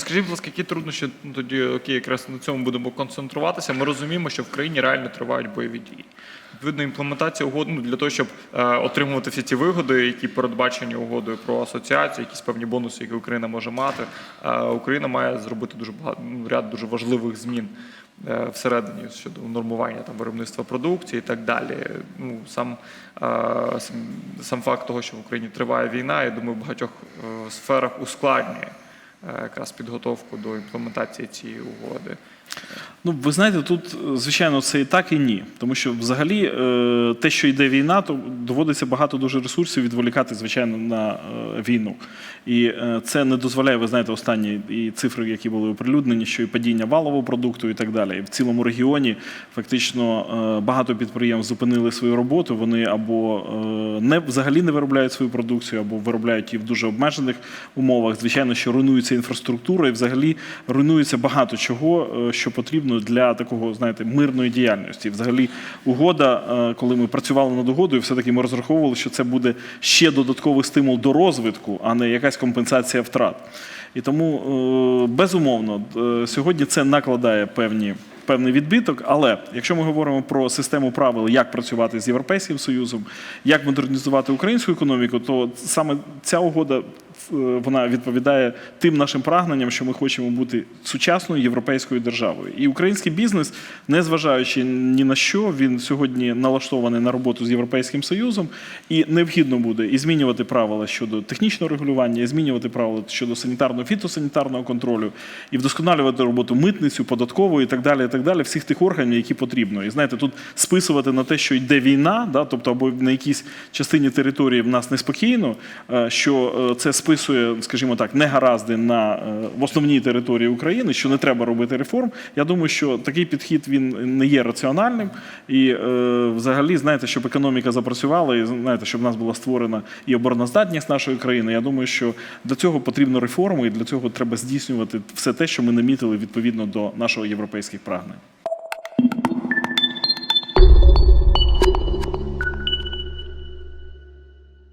Скажіть, будь ласка, які труднощі тоді окей, якраз на цьому будемо концентруватися. Ми розуміємо, що в країні реально тривають бойові дії. Відповідно, імплементація угод ну, для того, щоб е, отримувати всі ці вигоди, які передбачені угодою про асоціацію, якісь певні бонуси, які Україна може мати. Е, Україна має зробити дуже багато ну, ряд дуже важливих змін. е, Всередині щодо нормування там виробництва продукції і так далі. Ну сам, е, сам, сам факт того, що в Україні триває війна, я думаю, в багатьох е, сферах ускладнює якраз підготовку до імплементації цієї угоди. Ну, ви знаєте, тут, е, звичайно, це і так, і ні. Тому що взагалі е, те, що йде війна, то доводиться багато дуже ресурсів відволікати, звичайно, на е, війну. І е, це не дозволяє, ви знаєте, останні і цифри, які були оприлюднені, що і падіння валового продукту і так далі. І в цілому регіоні фактично е, багато підприємств зупинили свою роботу. Вони або е, не взагалі не виробляють свою продукцію, або виробляють її в дуже обмежених умовах. Звичайно, що руйнується інфраструктура, і взагалі руйнується багато чого, е, що потрібно для такого, знаєте, мирної діяльності. І Взагалі, угода, е, коли ми працювали над угодою, все-таки ми розраховували, що це буде ще додатковий стимул до розвитку, а не якась компенсація втрат. І тому, е, безумовно, сьогодні це накладає певні. Певний відбиток, але якщо ми говоримо про систему правил, як працювати з Європейським Союзом, як модернізувати українську економіку, то саме ця угода вона відповідає тим нашим прагненням, що ми хочемо бути сучасною європейською державою. І український бізнес, незважаючи ні на що, він сьогодні налаштований на роботу з Європейським Союзом, і необхідно буде і змінювати правила щодо технічного регулювання, і змінювати правила щодо санітарного фітосанітарного контролю, і вдосконалювати роботу митницю, податкової і так далі, і так далі, всіх тих органів, які потрібно. І знаєте, тут списувати на те, що йде війна, да, тобто або на якійсь частині території в нас неспокійно, е, що е, це списує, скажімо так, негаразди на е, в основній території України, що не треба робити реформ. Я думаю, що такий підхід він не є раціональним. І е, взагалі, знаєте, щоб економіка запрацювала, і знаєте, щоб в нас була створена і обороноздатність нашої країни. Я думаю, що для цього потрібно реформи, і для цього треба здійснювати все те, що ми намітили відповідно до нашого європейських прагнень.